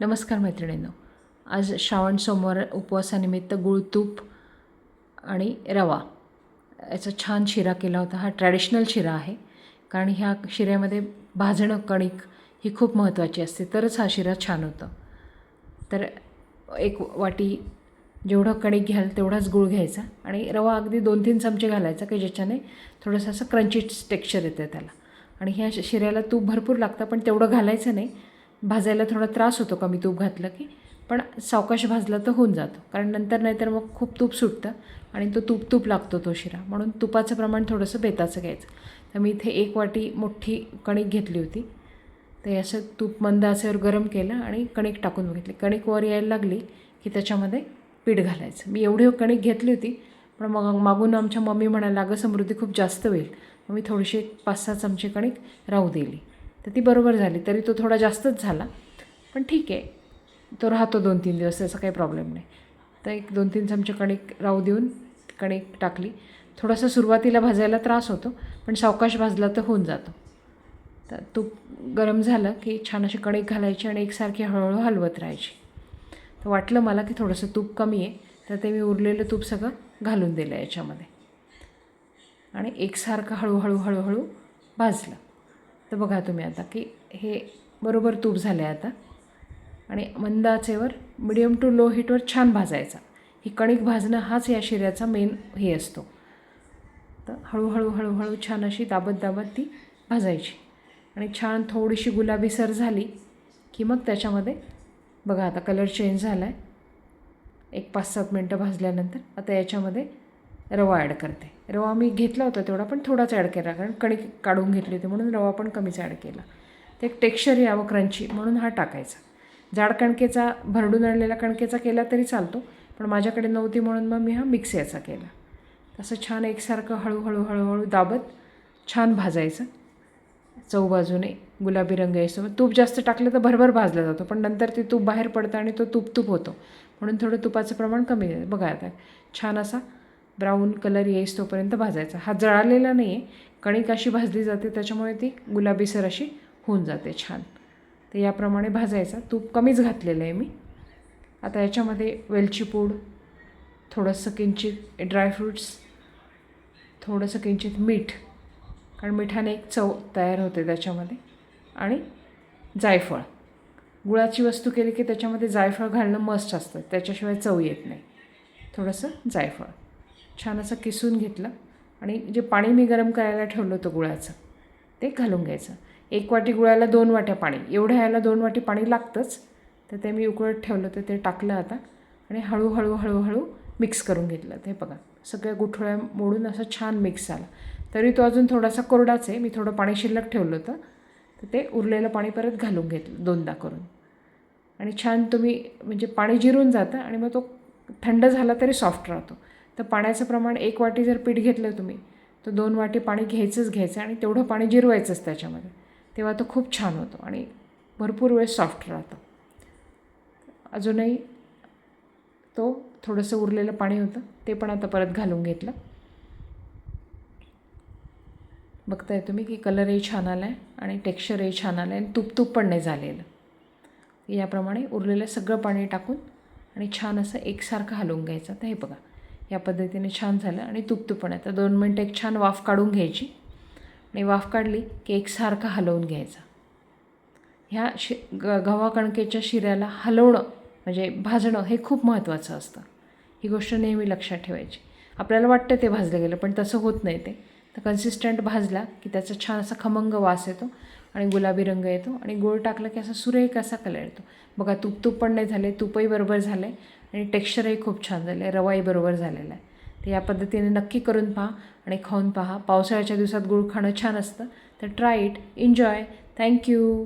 नमस्कार मैत्रिणींनो. आज श्रावण सोमवार उपवासानिमित्त गुळ तूप आणि रवा याचा छान शिरा केला होता. हा ट्रॅडिशनल शिरा आहे. कारण ह्या शिऱ्यामध्ये भाजणं कणिक ही खूप महत्त्वाची असते. तरच हा शिरा छान होतं. तर एक वाटी जेवढं कणिक घ्याल तेवढाच गूळ घ्यायचा आणि रवा अगदी दोन तीन चमचे घालायचा की ज्याच्याने थोडंसं असं क्रंची टेक्स्चर येतं त्याला. आणि ह्या शिऱ्याला तूप भरपूर लागतं पण तेवढं घालायचं नाही. भाजायला थोडा त्रास होतो कमी तूप घातलं की? पण सावकाश भाजला तर होऊन जातो. कारण नंतर नाहीतर मग खूप तूप सुटतं आणि तो तूप तूप लागतो तो शिरा. म्हणून तुपाचं प्रमाण थोडंसं बेताचं घ्यायचं. तर मी इथे एक वाटी मोठी कणिक घेतली होती. ते असं तूप मंद आचेवर गरम केलं आणि कणिक टाकून बघितली. कणिक वर यायला लागली की त्याच्यामध्ये पीठ घालायचं. मी एवढी कणिक घेतली होती पण मग मागून आमच्या मम्मी म्हणायला अगं समृद्धी खूप जास्त होईल. मग मी थोडीशी पाच सहा चमचे कणिक राहू दिली. तर ती बरोबर झाली. तरी तो थोडा जास्तच झाला. पण ठीक आहे. तो राहतो दोन तीन दिवस त्याचा काही प्रॉब्लेम नाही. तर एक दोन तीन चमचे कणिक राहू देऊन कणिक टाकली. थोडासा सुरुवातीला भाजायला त्रास होतो पण सावकाश भाजला तर होऊन जातो. तर तूप गरम झालं की छान अशी कणिक घालायची आणि एकसारखी हळूहळू हलवत राहायची. तर वाटलं मला की थोडंसं तूप कमी आहे. तर ते मी उरलेलं तूप सगळं घालून दिलं याच्यामध्ये. आणि एकसारखं हळूहळू हळूहळू भाजलं. तर बघा तुम्ही आता की हे बरोबर तूप झालं आहे आता. आणि मंद आचेवर मिडियम टू लो हीटवर छान भाजायचा. ही कणिक भाजणं हाच या शिऱ्याचा मेन हे असतो. तर हळूहळू हळूहळू छान अशी दाबत दाबत ती भाजायची. आणि छान थोडीशी गुलाबीसर झाली की मग त्याच्यामध्ये बघा आता कलर चेंज झाला आहे एक पाच सात मिनटं भाजल्यानंतर आता याच्यामध्ये रवा ॲड करते. रवा मी घेतला होता तेवढा पण थोडाच ॲड केला कारण कणिक काढून घेतली होती म्हणून रवा पण कमीच ॲड केला. ते एक टेक्स्चर यावं क्रंची म्हणून हा टाकायचा. जाड कणकेचा भरडून आणलेला कणकेचा केला तरी चालतो पण माझ्याकडे नव्हती म्हणून मग मी हा मिक्स याचा केला. तसं छान एकसारखं हळूहळू हळूहळू दाबत छान भाजायचं. चौबाजूने गुलाबी रंग यायचं. तूप जास्त टाकलं तर भरभर भाजला जातो पण नंतर ते तूप बाहेर पडतं आणि तो तूप तूप होतो. म्हणून थोडं तुपाचं प्रमाण कमी आहे. बघा आता छान असा ब्राऊन कलर येईस तोपर्यंत भाजायचा. हा जळालेला नाही आहे कणिक अशी भाजली जाते त्याच्यामुळे ती गुलाबीसर अशी होऊन जाते छान. तर याप्रमाणे भाजायचा. तूप कमीच घातलेलं आहे मी. आता याच्यामध्ये वेलची पूड थोडंसं किंचित ड्रायफ्रूट्स थोडंसं किंचित मीठ कारण मिठाने एक चव तयार होते त्याच्यामध्ये आणि जायफळ. गुळाची वस्तू केली की त्याच्यामध्ये जायफळ घालणं मस्ट असतं. त्याच्याशिवाय चव येत नाही. थोडंसं जायफळ. छान असं किसून घेतलं आणि जे पाणी मी गरम करायला ठेवलं होतं गुळाचं ते घालून घ्यायचं. एक वाटी गुळाला दोन वाट्या पाणी एवढ्या यायला दोन वाटी पाणी लागतंच. तर ते मी उकळत ठेवलं होतं ते टाकलं आता आणि हळूहळू हळूहळू मिक्स करून घेतलं. ते बघा सगळ्या गुठळ्या मोडून असं छान मिक्स झाला. तरी तो अजून थोडासा कोरडाच आहे. मी थोडं पाणी शिल्लक ठेवलं होतं. तर ते उरलेलं पाणी परत घालून घेतलं दोनदा करून. आणि छान तुम्ही म्हणजे पाणी जिरून जातं आणि मग तो थंड झाला तरी सॉफ्ट राहतो. तर पाण्याचं प्रमाण एक वाटी जर पीठ घेतलं तुम्ही तर दोन वाटी पाणी घ्यायचंच घ्यायचं आणि तेवढं पाणी जिरवायचंच त्याच्यामध्ये. तेव्हा तो खूप छान होतो आणि भरपूर वेळ सॉफ्ट राहतो. अजूनही तो थोडंसं उरलेलं पाणी होतं ते पण आता परत घालून घेतलं. बघताय तुम्ही की कलरही छान आला आहे आणि टेक्स्चरही छान आलं आहे आणि तूप तूप पण नाही झालेलं. याप्रमाणे उरलेलं सगळं पाणी टाकून आणि छान असं एकसारखं हलवून घ्यायचं. तर हे बघा या पद्धतीने छान झालं आणि तूप पण आहे तर दोन मिनटं एक छान वाफ काढून घ्यायची. आणि वाफ काढली की एकसारखं हलवून घ्यायचा. ह्या शि ग गव्हा कणकेच्या शिऱ्याला हलवणं म्हणजे भाजणं हे खूप महत्त्वाचं असतं. ही गोष्ट नेहमी लक्षात ठेवायची. आपल्याला वाटतं ते भाजलं गेलं पण तसं होत नाही ते. तर कन्सिस्टंट भाजला की त्याचा छान असा खमंग वास येतो आणि गुलाबी रंग येतो आणि गोळ टाकलं की असा सुरेख असा कलर येतो. बघा तूप तूप पण नाही झाले तुपही बरोबर झालं आहे आणि टेक्स्चरही खूप छान झालं आहे. रवाही बरोबर झालेला आहे. तर या पद्धतीने नक्की करून पहा आणि खाऊन पहा. पावसाळ्याच्या दिवसात गुळ खाणं छान असतं. तर ट्राय इट एन्जॉय थँक्यू